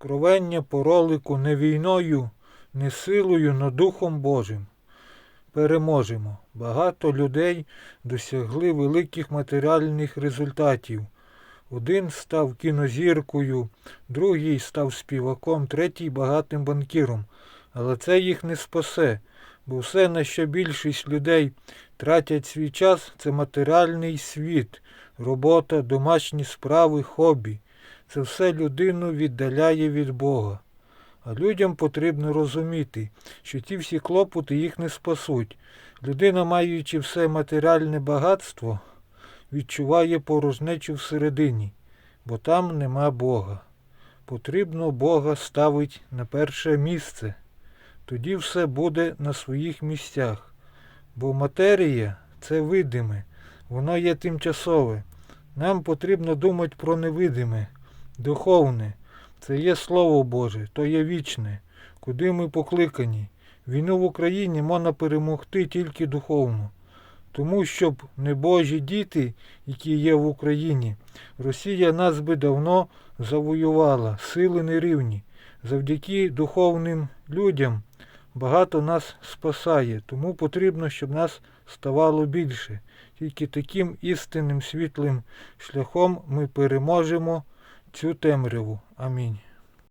Откровення по ролику не війною, не силою, но Духом Божим. Переможемо. Багато людей досягли великих матеріальних результатів. Один став кінозіркою, другий став співаком, третій багатим банкіром. Але це їх не спасе, бо все, на що більшість людей тратять свій час, це матеріальний світ, робота, домашні справи, хобі. Це все людину віддаляє від Бога. А людям потрібно розуміти, що ті всі клопоти їх не спасуть. Людина, маючи все матеріальне багатство, відчуває порожнечу всередині, бо там нема Бога. Потрібно Бога ставити на перше місце. Тоді все буде на своїх місцях. Бо матерія це видиме, воно є тимчасове. Нам потрібно думати про невидиме, духовне. Це є Слово Боже, то є вічне, куди ми покликані. Війну в Україні можна перемогти тільки духовно. Тому, щоб небожі діти, які є в Україні, Росія нас би давно завоювала, сили нерівні. Завдяки духовним людям багато нас спасає, тому потрібно, щоб нас ставало більше. Тільки таким істинним світлим шляхом ми переможемо цю темряву. Амінь.